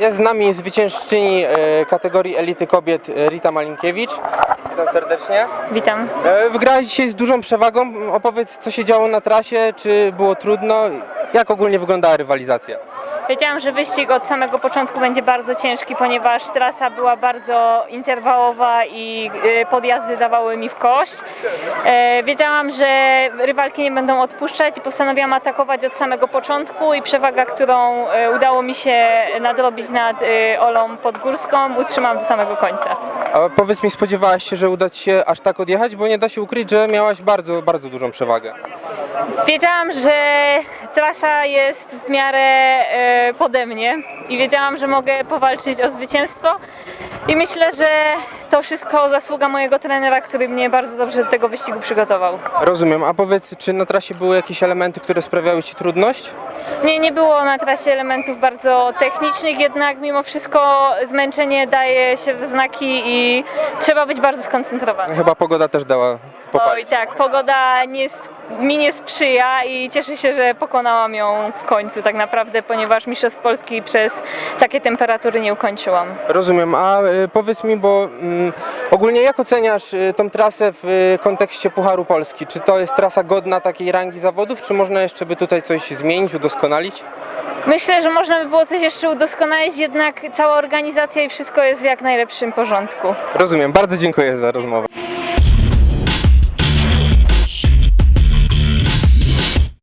Jest z nami zwyciężczyni e, kategorii elity kobiet e, Rita Malinkiewicz. Witam serdecznie. Witam. E, Wygrałaś dzisiaj z dużą przewagą. Opowiedz, co się działo na trasie, czy było trudno, jak ogólnie wyglądała rywalizacja? Wiedziałam, że wyścig od samego początku będzie bardzo ciężki, ponieważ trasa była bardzo interwałowa i y, podjazdy dawały mi w kość. E, Wiedziałam, że rywalki nie będą odpuszczać i postanowiłam atakować od samego początku i przewaga, którą e, udało mi się nadrobić nad y, Olą Podgórską, utrzymałam do samego końca. A powiedz mi, spodziewałaś się, że uda Ci się aż tak odjechać, bo nie da się ukryć, że miałaś bardzo, bardzo dużą przewagę. Wiedziałam, że trasa jest w miarę e, pode mnie i wiedziałam, że mogę powalczyć o zwycięstwo. I myślę, że to wszystko zasługa mojego trenera, który mnie bardzo dobrze do tego wyścigu przygotował. Rozumiem, a powiedz, czy na trasie były jakieś elementy, które sprawiały Ci trudność? Nie, nie było na trasie elementów bardzo technicznych, jednak mimo wszystko zmęczenie daje się w znaki i trzeba być bardzo skoncentrowanym. Chyba pogoda też dała Oj tak, pogoda nie, mi nie sprzyja i cieszę się, że pokonałam ją w końcu tak naprawdę, ponieważ Mistrzostw Polski przez takie temperatury nie ukończyłam. Rozumiem, a y, powiedz mi, bo mm, ogólnie jak oceniasz y, tą trasę w y, kontekście Pucharu Polski? Czy to jest trasa godna takiej rangi zawodów, czy można jeszcze by tutaj coś zmienić, udoskonalić? Myślę, że można by było coś jeszcze udoskonalić, jednak cała organizacja i wszystko jest w jak najlepszym porządku. Rozumiem, bardzo dziękuję za rozmowę.